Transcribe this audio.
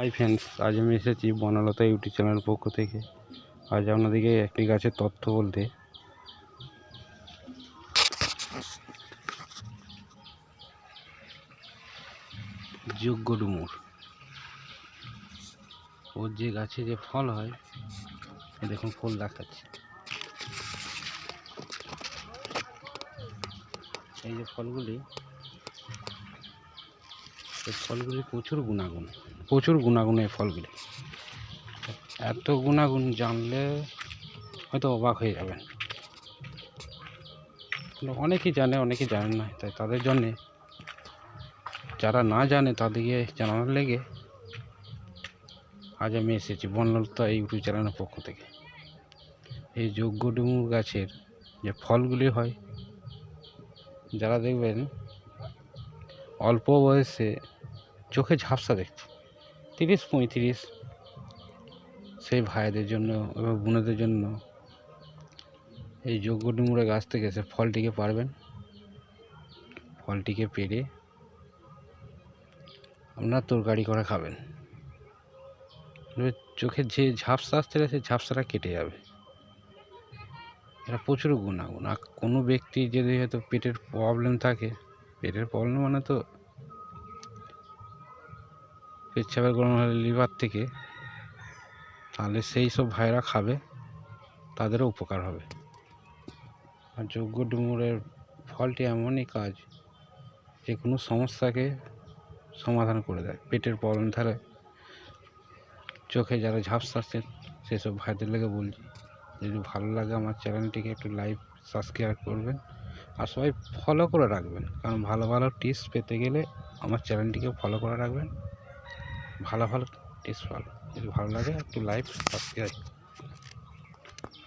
Hi friends আজ আমি এসেছি বনলতা ইউটিউব চ্যানেলের পক্ষ থেকে। আজ আপনাদেরকে একটি গাছের তথ্য বলতে। যোগ্য ডুমুর। ওর যে গাছে যে ফল হয়, দেখুন ফুল দেখাচ্ছে। এই যে ফলগুলি এই ফলগুলি প্রচুর গুণাগুণ প্রচুর গুণাগুণ এই ফলগুলি। এত গুণাগুণ জানলে হয়তো অবাক হয়ে যাবেন। অনেকেই জানে, অনেকেই জানেন না, তাই তাদের জন্যে যারা না জানে তাদেরকে জানানোর লেগে আজ আমি এসেছি বনলতা ইউটিউব চ্যানেলের পক্ষ থেকে। এই যোগ্য ডুমুর গাছের যে ফলগুলি হয়, যারা দেখবেন অল্প বয়সে চোখে ঝাপসা দেখছে তিরিশ পঁয়ত্রিশ সেই ভাইদের জন্য এবং বোনেদের জন্য এই যোগ্য ডুমুরের গাছ থেকে সে ফলটিকে পারবেন। ফলটিকে পেরে আপনার তরকারি করে খাবেন। চোখের যে ঝাপসা আসছে সেই ঝাপসাটা কেটে যাবে। এটা প্রচুর গুণাগুণ। আর কোনো ব্যক্তি যদি হয়তো পেটের প্রবলেম থাকে পেটের প্রবলেম মানে তো পেচ্ছাপের গরম হলে লিভার থেকে, তাহলে সেই সব ভাইরা খাবে, তাদেরও উপকার হবে। আর যোগ্য ডুমুরের ফলটি এমনই কাজ, যে কোনো সমস্যাকে সমাধান করে দেয়। পেটের প্রবলেম থাকলে চোখে যারা ঝাপসা আসছে, সেসব ভাইদের লেগে বলছি, যদি ভালো লাগে আমার চ্যানেলটিকে একটু লাইভ সাবস্ক্রাইব করবেন। আর সবাই ফলো করে রাখবেন। কারণ ভালো ভালো টিপস পেতে গেলে আমার চ্যানেলটিকে ফলো করে রাখবেন। ভালো ভালো টিপস পাবেন। যদি ভালো লাগে একটু লাইভ সাবস্ক্রাইব